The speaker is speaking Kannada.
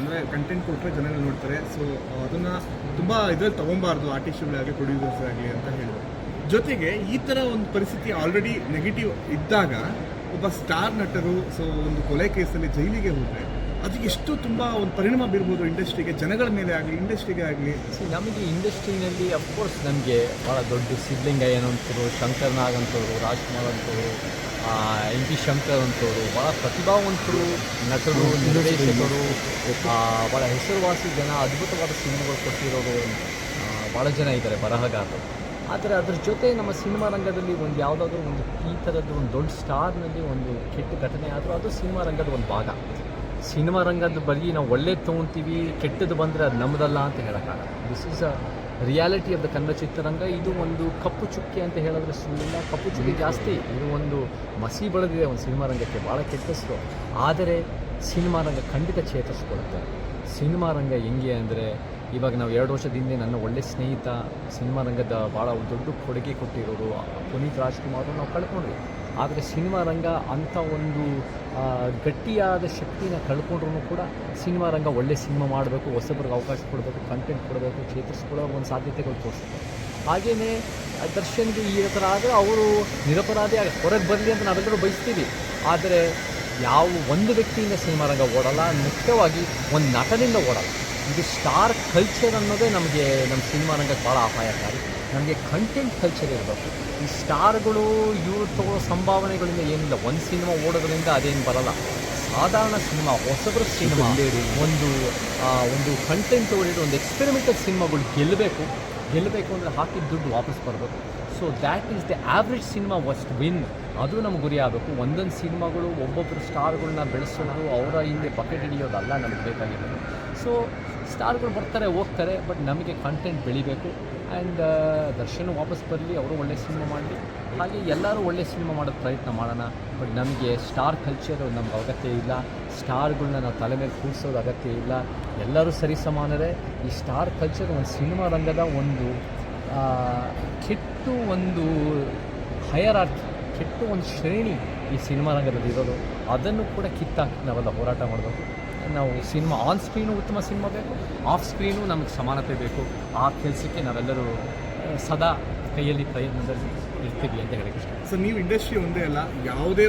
ಅಂದರೆ ಕಂಟೆಂಟ್ ಕೊಟ್ಟರೆ ಜನಗಳು ನೋಡ್ತಾರೆ. ಸೊ ಅದನ್ನು ತುಂಬ ಇದ್ರಲ್ಲಿ ತೊಗೊಬಾರ್ದು ಆರ್ಟಿಸ್ಟ್ಗಳಾಗಲಿ ಪ್ರೊಡ್ಯೂಸರ್ಸ್ ಆಗಲಿ ಅಂತ ಹೇಳಿದ್ರು. ಜೊತೆಗೆ ಈ ಥರ ಒಂದು ಪರಿಸ್ಥಿತಿ ಆಲ್ರೆಡಿ ನೆಗೆಟಿವ್ ಇದ್ದಾಗ, ಒಬ್ಬ ಸ್ಟಾರ್ ನಟರು ಸೊ ಒಂದು ಕೊಲೆ ಕೇಸಲ್ಲಿ ಜೈಲಿಗೆ ಹೋದರೆ ಅದಕ್ಕೆ ಎಷ್ಟು ತುಂಬ ಒಂದು ಪರಿಣಾಮ ಬೀರ್ಬೋದು ಇಂಡಸ್ಟ್ರಿಗೆ, ಜನಗಳ ಮೇಲೆ ಆಗಲಿ, ಇಂಡಸ್ಟ್ರಿಗೆ ಆಗಲಿ? ಸೊ ನಮಗೆ ಇಂಡಸ್ಟ್ರಿನಲ್ಲಿ ಅಫ್ಕೋರ್ಸ್ ನಮಗೆ ಭಾಳ ದೊಡ್ಡ ಸಿದ್ಲಿಂಗಯ್ಯನ್ ಅಂತವರು ಶಂಕರ್ ನಾಗ್ ಅಂತವರು ರಾಜ್ಕುಮಾರ್ ಅಂತವರು ಎಂ ಪಿ ಶಂಕರ್ ಅಂತವರು ಭಾಳ ಪ್ರತಿಭಾವಂತರು ನಟರು, ನಿರ್ದೇಶಕರು ಭಾಳ ಹೆಸರುವಾಸಿ ಜನ, ಅದ್ಭುತವಾದ ಸಿನಿಮಾಗಳು ಕೊಟ್ಟಿರೋರು ಭಾಳ ಜನ ಇದ್ದಾರೆ ಬರಹಗಾರರು. ಆದರೆ ಅದ್ರ ಜೊತೆ ನಮ್ಮ ಸಿನಿಮಾ ರಂಗದಲ್ಲಿ ಒಂದು ಯಾವುದಾದ್ರೂ ಒಂದು ಈ ಥರದ್ದು ಒಂದು ದೊಡ್ಡ ಸ್ಟಾರ್ನಲ್ಲಿ ಒಂದು ಕೆಟ್ಟ ಘಟನೆ ಆದರೂ ಅದು ಸಿನಿಮಾ ರಂಗದ ಒಂದು ಭಾಗ. ಸಿನಿಮಾ ರಂಗದ ಬಗ್ಗೆ ನಾವು ಒಳ್ಳೇದು ತೊಗೊತೀವಿ, ಕೆಟ್ಟದ್ದು ಬಂದರೆ ಅದು ನಮ್ಮದಲ್ಲ ಅಂತ ಹೇಳೋಕ್ಕಾಗಲ್ಲ. This is a reality of the Kannada ಚಿತ್ರರಂಗ. ಇದು ಒಂದು ಕಪ್ಪು ಚುಕ್ಕೆ ಅಂತ ಹೇಳಿದ್ರೆ ಸುಳ್ಳಿಲ್ಲ. ಕಪ್ಪು ಚುಕ್ಕೆ ಜಾಸ್ತಿ. ಇದು ಒಂದು ಮಸಿ ಬೆಳೆದಿದೆ ಒಂದು ಸಿನಿಮಾ ರಂಗಕ್ಕೆ. ಭಾಳ ಕೆಟ್ಟಸ್ತು ಆದರೆ ಸಿನಿಮಾ ರಂಗ ಖಂಡಿತ ಚೇತರಿಸ್ಕೊಳ್ಳುತ್ತೆ. ಸಿನಿಮಾ ರಂಗ ಹೆಂಗೆ ಅಂದರೆ, ಇವಾಗ ನಾವು ಎರಡು ವರ್ಷದ ಹಿಂದೆ ನನ್ನ ಒಳ್ಳೆ ಸ್ನೇಹಿತ ಸಿನಿಮಾ ರಂಗದ ಭಾಳ ದೊಡ್ಡ ಕೊಡುಗೆ ಕೊಟ್ಟಿರೋರು ಪುನೀತ್ ರಾಜ್ಕುಮಾರ್ ನಾವು ಕಳ್ಕೊಂಡ್ವಿ. ಆದರೆ ಸಿನಿಮಾ ರಂಗ ಅಂಥ ಒಂದು ಗಟ್ಟಿಯಾದ ಶಕ್ತಿನ ಕಳ್ಕೊಂಡ್ರೂ ಕೂಡ ಸಿನಿಮಾ ರಂಗ ಒಳ್ಳೆ ಸಿನಿಮಾ ಮಾಡಬೇಕು, ಹೊಸಬ್ರಿಗೆ ಅವಕಾಶ ಕೊಡಬೇಕು ಕಂಟೆಂಟ್ ಕೊಡಬೇಕು ಚೇತರಿಸ್ಕೊಳ್ಳೋ ಒಂದು ಸಾಧ್ಯತೆಗಳು ತೋರಿಸ್ತಾರೆ ಹಾಗೆಯೇ ದರ್ಶನ್ಗೆ ಈ ಥರ ಆದರೆ ಅವರು ನಿರಪರಾಧಿ ಆಗಿ ಹೊರಗೆ ಬರಲಿ ಅಂತ ನಾವೆಲ್ಲರೂ ಬಯಸ್ತೀವಿ. ಆದರೆ ಯಾವ ಒಂದು ವ್ಯಕ್ತಿಯಿಂದ ಸಿನಿಮಾ ರಂಗ ಓಡಲ್ಲ, ಮುಖ್ಯವಾಗಿ ಒಂದು ನಟನಿಂದ ಓಡಲ್ಲ. ಇದು ಸ್ಟಾರ್ ಕಲ್ಚರ್ ಅನ್ನೋದೇ ನಮಗೆ ನಮ್ಮ ಸಿನಿಮಾ ರಂಗಕ್ಕೆ ಭಾಳ ಅಪಾಯಕಾರಿ. ನಮಗೆ ಕಂಟೆಂಟ್ ಕಲ್ಚರ್ ಇರಬೇಕು. ಈ ಸ್ಟಾರ್ಗಳು ಇವರು ತಗೋ ಸಂಭಾವನೆಗಳಿಂದ ಏನಿಲ್ಲ ಒಂದು ಸಿನಿಮಾ ಓಡೋದ್ರಿಂದ ಅದೇನು ಬರಲ್ಲ. ಸಾಧಾರಣ ಸಿನಿಮಾ ಹೊಸಬ್ರ ಸಿನಿಮಾ ಒಂದು ಒಂದು ಕಂಟೆಂಟ್ ಓಡಿದ ಒಂದು ಎಕ್ಸ್ಪೆರಿಮೆಂಟಲ್ ಸಿನಿಮಾಗಳು ಗೆಲ್ಲಬೇಕು ಗೆಲ್ಲಬೇಕು ಅಂದರೆ ಹಾಕಿದ ದುಡ್ಡು ವಾಪಸ್ ಬರಬೇಕು. So that is the average cinema worst ವಿನ್ ಅದು ನಮ್ಗೆ ಗುರಿ ಆಗಬೇಕು. ಒಂದೊಂದು ಸಿನಿಮಾಗಳು ಒಬ್ಬೊಬ್ಬರು ಸ್ಟಾರ್ಗಳನ್ನ ಬೆಳೆಸೋದು ಅವರ ಹಿಂದೆ ಬಕೆಟ್ ಹಿಡಿಯೋದಲ್ಲ ನಮಗೆ ಬೇಕಾಗಿರೋದು. ಸೊ ಸ್ಟಾರ್ಗಳು ಬರ್ತಾರೆ, ಹೋಗ್ತಾರೆ ಬಟ್ ನಮಗೆ ಕಂಟೆಂಟ್ ಬೆಳಿಬೇಕು. ಆ್ಯಂಡ್ ದರ್ಶನ್ ವಾಪಸ್ ಬರಲಿ, ಅವರು ಒಳ್ಳೆ ಸಿನಿಮಾ ಮಾಡಲಿ. ಹಾಗೆ ಎಲ್ಲರೂ ಒಳ್ಳೆ ಸಿನಿಮಾ ಮಾಡೋದು ಪ್ರಯತ್ನ ಮಾಡೋಣ. ಬಟ್ ನಮಗೆ ಸ್ಟಾರ್ ಕಲ್ಚರ್ ನಮ್ಗೆ ಅಗತ್ಯ ಇಲ್ಲ. ಸ್ಟಾರ್ಗಳನ್ನ ನಾವು ತಲೆ ಮೇಲೆ ಕೂರಿಸೋದು ಅಗತ್ಯ ಇಲ್ಲ. ಎಲ್ಲರೂ ಸರಿ ಸಮಾನರೇ. ಈ ಸ್ಟಾರ್ ಕಲ್ಚರ್ ಒಂದು ಸಿನಿಮಾ ರಂಗದ ಒಂದು ಕೆಟ್ಟು ಒಂದು ಹೈಯರ್ ಆರ್ಟ್ ಕೆಟ್ಟು ಒಂದು ಶ್ರೇಣಿ ಈ ಸಿನಿಮಾ ರಂಗದಲ್ಲಿ ಇರೋದು ಅದನ್ನು ಕೂಡ ಕಿತ್ತಾಕಿ ನಾವೆಲ್ಲ ಹೋರಾಟ ಮಾಡಬೇಕು. ನಾವು ಸಿನಿಮಾ ಆನ್ ಸ್ಕ್ರೀನು ಉತ್ತಮ ಸಿನಿಮಾ ಬೇಕು ಆಫ್ ಸ್ಕ್ರೀನು ನಮಗೆ ಸಮಾನತೆ ಬೇಕು. ಆ ಕೆಲಸಕ್ಕೆ ನಾವೆಲ್ಲರೂ, ಸದಾ ಕೈಯಲ್ಲಿ ಪ್ರಯತ್ನದಲ್ಲಿ ಇರ್ತೀವಿ ಅಂತ ಹೇಳಕ್ಕೆ ಸೊ ನೀವು ಇಂಡಸ್ಟ್ರಿ ಒಂದೇ ಅಲ್ಲ, ಯಾವುದೇ